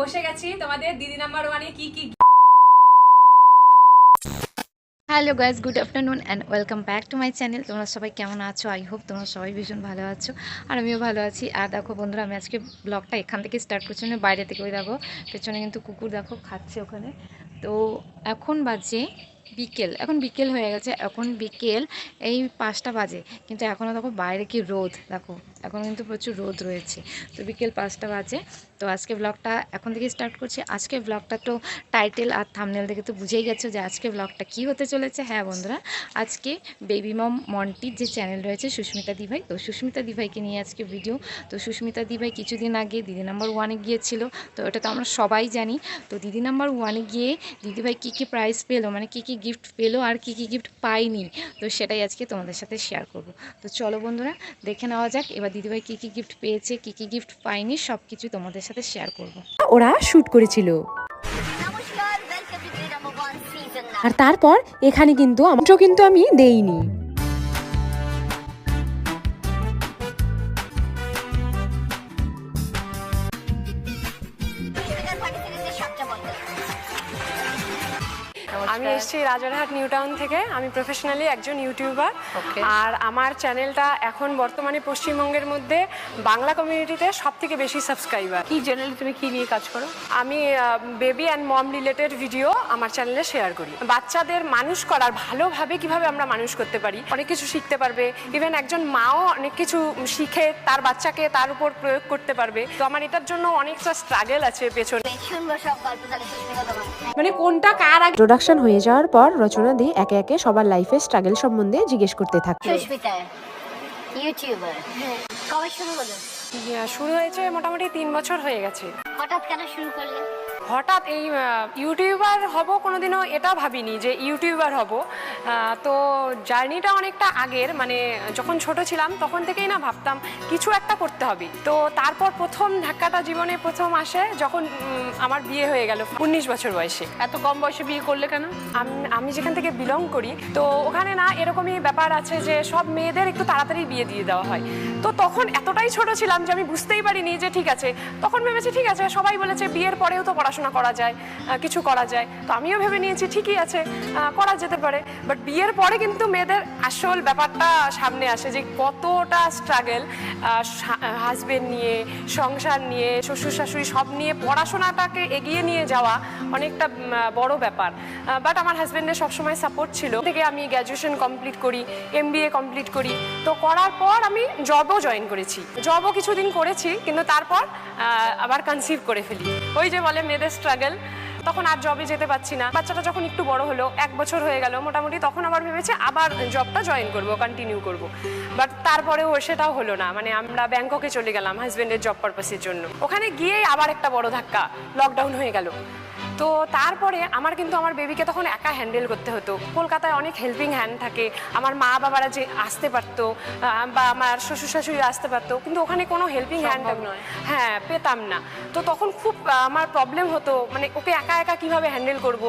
বসে গেছি। তোমাদের দিদি নাম্বার ওয়ানে কি কি hello guys good afternoon and welcome back to my channel তোমরা সবাই কেমন আছো? আই হোপ তোমরা সবাই ভীষণ ভালো আছো আর আমিও ভালো আছি। আর দেখো বন্ধুরা, আমি আজকে ব্লগটা এখান থেকে স্টার্ট করছি মানে বাইরে থেকে ওই দেখো, পেছনে কিন্তু কুকুর দেখো, খাচ্ছে ওখানে। তো এখন বাজে বিকেল, এখন বিকেল হয়ে গেছে, এখন বিকেল এই পাঁচটা বাজে, কিন্তু এখনও দেখো বাইরে কি রোদ, দেখো, এখন কিন্তু প্রচুর রোদ রয়েছে, তো বিকেল পাঁচটা বাজে, তো আজকে ব্লগটা এখন থেকে স্টার্ট করছি, আজকে ব্লগটা তো টাইটেল আর থামনেল দেখে তো বুঝেই গেছো যে আজকে ব্লগটা কি হতে চলেছে হ্যাঁ বন্ধুরা, আজকে বেবি মম মন্টির যে চ্যানেল রয়েছে সুস্মিতা দিভাই, তো সুস্মিতা দিভাইকে নিয়ে আজকে ভিডিও তো সুস্মিতা দিভাই কিছুদিন আগে দিদি নাম্বার ওয়ানে গিয়েছিল, তো এটা তো আমরা সবাই জানি, তো দিদি নাম্বার ওয়ানে গিয়ে দিদিভাই কী কী প্রাইজ পেল মানে কী কী গিফট পেল আর কি কি গিফট পাইনি তো সেটাই আজকে তোমাদের সাথে শেয়ার করব। তো চলো বন্ধুরা দেখে নেওয়া যাক এবার দিদিভাই কী কী গিফট পেয়েছে কি কি গিফট পাইনি সব কিছু তোমাদের সাথে শেয়ার করব। ওরা শ্যুট করেছিল। আর তারপর এখানে কিন্তু আমন্ত্র কিন্তু আমি দেইনি। আমি এসেছি রাজারহাট নিউ টাউন থেকে। আমি প্রফেশনালি একজন ইউটিউবার আর আমার চ্যানেলটা এখন বর্তমানে পশ্চিমবঙ্গের মধ্যে বাংলা কমিউনিটিতে সব থেকে বেশি সাবস্ক্রাইবার কি জেনারেলি তুমি কি নিয়ে কাজ করো? আমি baby and mom related video আমার চ্যানেলে শেয়ার করি। বাচ্চাদের মানুষ করার ভালোভাবে কীভাবে আমরা মানুষ করতে পারি অনেক কিছু শিখতে পারবে। ইভেন একজন মাও অনেক কিছু শিখে তার বাচ্চাকে তার উপর প্রয়োগ করতে পারবে। তো আমার এটার জন্য অনেকটা স্ট্রাগল আছে পেছনে। মানে কোনটা কার আগে প্রোডাকশন হয়ে যাওয়ার পর রচনা দি একে একে সবার লাইফে স্ট্রাগল সম্বন্ধে জিজ্ঞেস করতে থাকে। ইউটিউবার কবে শুরু হলো? শুরু হয়েছে মোটামুটি তিন বছর হয়ে গেছে। হঠাৎ কেন শুরু করলে? হঠাৎ এই ইউটিউবার হব কোনোদিনও এটা ভাবিনি যে ইউটিউবার হব। তো জার্নিটা অনেকটা আগের মানে যখন ছোট ছিলাম তখন থেকেই না ভাবতাম কিছু একটা করতে হবে। তো তারপর প্রথম ধাক্কাটা জীবনে প্রথম আসে যখন আমার বিয়ে হয়ে গেল উনিশ বছর বয়সে। এত কম বয়সে বিয়ে করলে কেন? আম- আমি যেখান থেকে বিলং করি তো ওখানে না এরকমই ব্যাপার আছে যে সব মেয়েদের একটু তাড়াতাড়ি বিয়ে দিয়ে দেওয়া হয়। তো তখন এতটাই ছোট ছিলাম যে আমি বুঝতেই পারিনি যে ঠিক আছে। তখন ভেবেছি ঠিক আছে, সবাই বলেছে বিয়ের পরেও তো পড়াশোনা করা যায় কিছু করা যায়। তো আমিও ভেবে নিয়েছি ঠিকই আছে করা যেতে পারে। বাট বিয়ের পরে কিন্তু মেয়েদের আসল ব্যাপারটা সামনে আসে যে কতটা স্ট্রাগল হাজবেন্ড নিয়ে, সংসার নিয়ে, শ্বশুর শাশুড়ি সব নিয়ে পড়াশোনাটাকে এগিয়ে নিয়ে যাওয়া অনেকটা বড় ব্যাপার। বাট আমার হাজবেন্ডের সবসময় সাপোর্ট ছিল। থেকে আমি গ্র্যাজুয়েশন কমপ্লিট করি এম কমপ্লিট করি। তো করার পর আমি জবও জয়েন করেছি। জবও কিছুদিন করেছি, কিন্তু তারপর আবার কনসিভ করে ফেলি। ওই যে বলে মেয়েদের স্ট্রাগল তখন আর জবে যেতে পারছি না। বাচ্চাটা যখন একটু বড় হলো, এক বছর হয়ে গেল মোটামুটি, তখন আবার ভেবেছে আবার জবটা জয়েন করব কন্টিনিউ করব। বাট তারপরেও সেটাও হলো না। মানে আমরা ব্যাংককে চলে গেলাম হাজব্যান্ডের জব পারপাসের জন্য। ওখানে গিয়েই আবার একটা বড় ধাক্কা লকডাউন হয়ে গেল। তো তারপরে আমার কিন্তু আমার বেবিকে তখন একা হ্যান্ডেল করতে হতো। কলকাতায় অনেক হেল্পিং হ্যান্ড থাকে। আমার মা বাবারা যে আসতে পারতো বা আমার শ্বশুর শাশুড়ি আসতে পারতো কিন্তু ওখানে কোনো হেল্পিং হ্যান্ড নয়। হ্যাঁ পেতাম না। তো তখন খুব আমার প্রবলেম হতো মানে ওকে একা একা কীভাবে হ্যান্ডেল করব?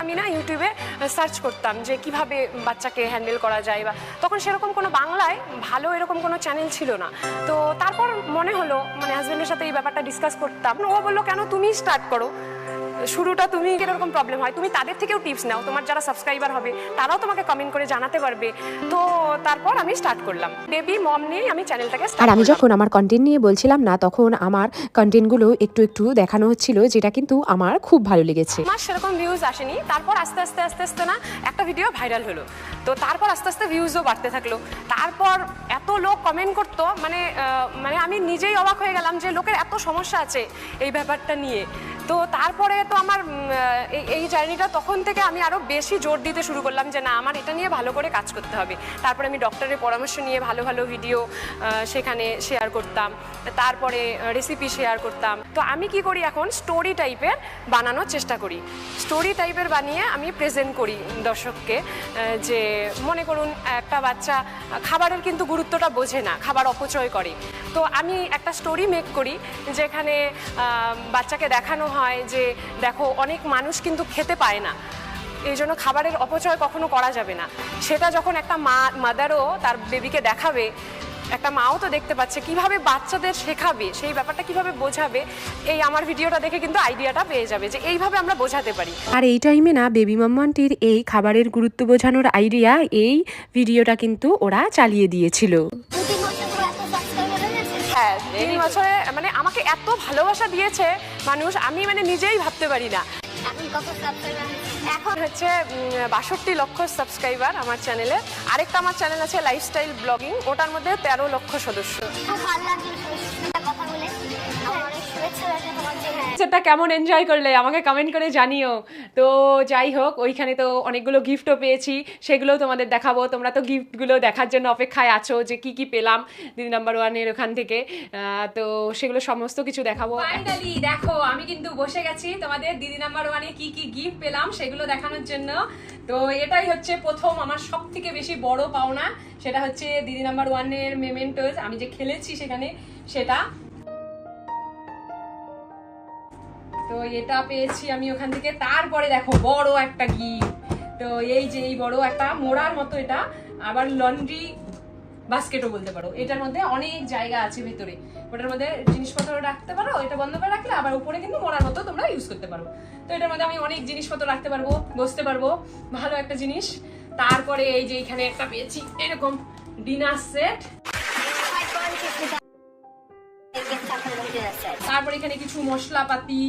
আমি না ইউটিউবে সার্চ করতাম যে কীভাবে বাচ্চাকে হ্যান্ডেল করা যায় বা তখন সেরকম কোনো বাংলায় ভালো এরকম কোনো চ্যানেল ছিল না। তো তারপর মনে হলো মানে হাজব্যান্ডের সাথে এই ব্যাপারটা ডিসকাস করতাম। ও বলল কেন তুমি স্টার্ট করো? শুরুটা তুমি এরকম প্রবলেম হয়? তুমি তাদের থেকেও টিপস নাও। তোমার যারা সাবস্ক্রাইবার হবে তারাও তোমাকে কমেন্ট করে জানাতে পারবে। তো তারপর আমি স্টার্ট করলাম। বেবি মম নিয়ে আমি চ্যানেলটাকে আর আমি যখন আমার কন্টেন্ট নিয়ে বলছিলাম না তখন আমার কন্টেন্টগুলো একটু একটু দেখানো হচ্ছিল যেটা কিন্তু আমার খুব ভালো লেগেছে। আমার সেরকম ভিউজ আসেনি। তারপর আস্তে আস্তে আস্তে আস্তে না একটা ভিডিও ভাইরাল হলো। তো তারপর আস্তে আস্তে ভিউজও বাড়তে থাকল। তারপর এত লোক কমেন্ট করতো মানে মানে আমি নিজেই অবাক হয়ে গেলাম যে লোকের এত সমস্যা আছে এই ব্যাপারটা নিয়ে। তো তারপরে তো আমার এই- জার্নিটা তখন থেকে আমি আরও বেশি জোর দিতে শুরু করলাম যে না, আমার এটা নিয়ে ভালো করে কাজ করতে হবে। তারপরে আমি ডক্টরের পরামর্শ নিয়ে ভালো ভালো ভিডিও সেখানে শেয়ার করতাম। তারপরে রেসিপি শেয়ার করতাম। তো আমি কি করি এখন? স্টোরি টাইপের বানানোর চেষ্টা করি। স্টোরি টাইপের বানিয়ে আমি প্রেজেন্ট করি দর্শককে যে মনে করুন, একটা বাচ্চা খাবারের কিন্তু গুরুত্বটা বোঝে না, খাবার অপচয় করে। তো আমি একটা স্টোরি মেক করি, যেখানে বাচ্চাকে দেখানো হয় যে দেখো অনেক মানুষ কিন্তু খেতে পায় না। এই জন্য খাবারের অপচয় কখনো করা যাবে না। সেটা যখন একটা মা মাদারও তার বেবিকে দেখাবে একটা মাও তো দেখতে পাচ্ছে কীভাবে বাচ্চাদের শেখাবে সেই ব্যাপারটা কীভাবে বোঝাবে এই আমার ভিডিওটা দেখে কিন্তু আইডিয়াটা পেয়ে যাবে যে এইভাবে আমরা বোঝাতে পারি। আর এই টাইমে না বেবি মাম্মানটির এই খাবারের গুরুত্ব বোঝানোর আইডিয়া এই ভিডিওটা কিন্তু ওরা চালিয়ে দিয়েছিল। হয়ে তিন বছরে মানে আমাকে এত ভালোবাসা দিয়েছে মানুষ আমি মানে নিজেই ভাবতে পারি না। এখন হচ্ছে বাষট্টি লক্ষ সাবস্ক্রাইবার আমার চ্যানেলে আরেকটা আমার চ্যানেল আছে লাইফস্টাইল ব্লগিং ওটার মধ্যে তেরো লক্ষ সদস্য। ভালো সেটা কেমন এনজয় করলে, আমাকে কমেন্ট করে জানিও। তো যাই হোক, ওইখানে তো অনেকগুলো গিফটও পেয়েছি, সেগুলোও তোমাদের দেখাবো। তোমরা তো গিফটগুলো দেখার জন্য অপেক্ষায় আছো যে কি কি পেলাম দিদি নাম্বার ওয়ানের ওখান থেকে। তো সেগুলো সমস্ত কিছু দেখাবো। ফাইনালি দেখো, আমি কিন্তু বসে গেছি তোমাদের দিদি নাম্বার ওয়ানে কি কি গিফট পেলাম সেগুলো দেখানোর জন্য। তো এটাই হচ্ছে প্রথম আমার সব থেকে বেশি বড় পাওনা। সেটা হচ্ছে দিদি নাম্বার ওয়ানের মেমেন্টোজ আমি যে খেলেছি সেখানে, সেটা। তো এটা পেয়েছি আমি ওখান থেকে। তারপরে দেখো, বড় একটা গিফট। তো এই যে এই বড় একটা মোড়ার মতো এটা। আবার লন্ড্রি বাস্কেটও বলতে পারো। এটার মধ্যে অনেক জায়গা আছে ভেতরে। ওটার মধ্যে জিনিসপত্র রাখতে পারো, এটা বন্ধ করে রাখলে আবার উপরে কিন্তু মোড়ার মতো তোমরা ইউজ করতে পারো। তো এটার মধ্যে আমি অনেক জিনিসপত্র রাখতে পারব, বসতে পারব। ভালো একটা জিনিস। তারপরে এই যে এখানে একটা পেয়েছি, এরকম ডিনার সেট। তারপরে এখানে কিছু মশলাপাতি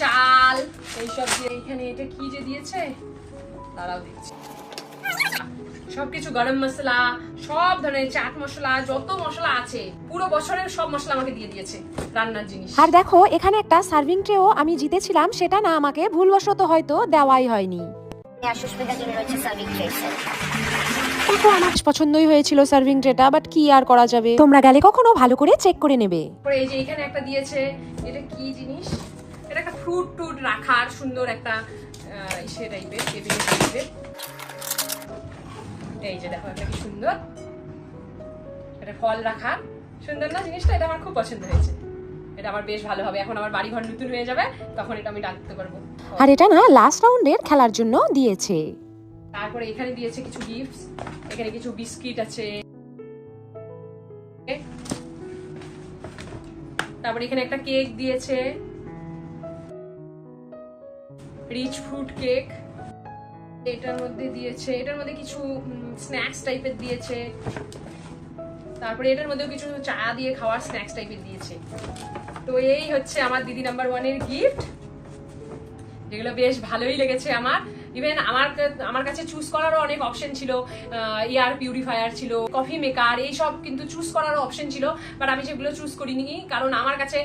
চাল এইসব দিয়ে এখানে এটা কি যে দিয়েছে? তারাও দিচ্ছে সবকিছু গরম মশলা সব ধরনের চাট মশলা যত মশলা আছে পুরো বছরের সব মশলা আমাকে দিয়ে দিয়েছে রান্নার জিনিস। আর দেখো এখানে একটা সার্ভিং ট্রেও আমি জিতেছিলাম সেটা না আমাকে ভুলবশত হয়তো দেওয়াই হয়নি। সুস্মিতার জন্য রয়েছে সার্ভিং ট্রেস দেখো আমার পছন্দই হয়েছিল সার্ভিং ট্রেটা বাট কি আর করা যাবে? তোমরা গেলে কখনো ভালো করে চেক করে নেবে। এই যে এখানে একটা দিয়েছে এটা কি জিনিস? এটা একটা ফ্রুট টুট রাখার সুন্দর একটা ইসে টাইপের টেবিল টাইপের এই যে দেখো একটা কি সুন্দর? এটা ফল রাখার সুন্দর না জিনিসটা? এটা আমার খুব পছন্দ হয়েছে। এটা আমার বেশ ভালো হবে। এখন আমার বাড়ি ঘর নতুন হয়ে যাবে তখন এটা আমি ডাকতে পারব। আর এটা না লাস্ট রাউন্ডের খেলার জন্য দিয়েছে। তারপরে এখানে দিয়েছে কিছু গিফটস এখানে কিছু বিস্কিট আছে। তারপরে এখানে একটা কেক দিয়েছে। রিচ ফ্রুট কেক এটার মধ্যে দিয়েছে, এটার মধ্যে কিছু স্ন্যাক্স টাইপের দিয়েছে। তারপরে এটার মধ্যেও কিছু চা দিয়ে খাওয়ার স্ন্যাক্স টাইপের দিয়েছে। তো এই হচ্ছে আমার দিদি নাম্বার ওয়ানের গিফট যেগুলো বেশ ভালোই লেগেছে আমার। ইভেন আমার আমার কাছে চুজ করারও অনেক অপশন ছিল এয়ার পিউরিফায়ার ছিল কফি মেকার এইসব কিন্তু চুজ করারও অপশন ছিল বাট আমি সেগুলো চুজ করিনি, কারণ আমার কাছে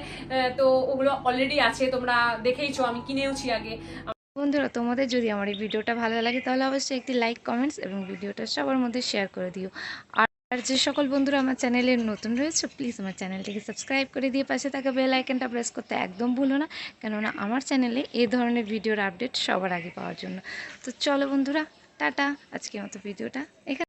তো ওগুলো অলরেডি আছে, তোমরা দেখেইছো, আমি কিনেওছি আগে। বন্ধুরা, তোমাদের যদি আমার এই ভিডিওটা ভালো লাগে, তাহলে অবশ্যই একটি লাইক কমেন্টস এবং ভিডিওটা সবার মধ্যে শেয়ার করে দিও। আর আর যে সকল বন্ধুরা আমার চ্যানেলে নতুন রয়েছে প্লিজ আমার চ্যানেলটিকে সাবস্ক্রাইব করে দিয়ে পাশে থাকা বেল আইকনটা প্রেস করতে একদম ভুলো না। কেননা আমার চ্যানেলে এই ধরনের ভিডিওর আপডেট সবার আগে পাওয়ার জন্য। তো চলো বন্ধুরা, টাটা। আজকের মতো ভিডিওটা এখানে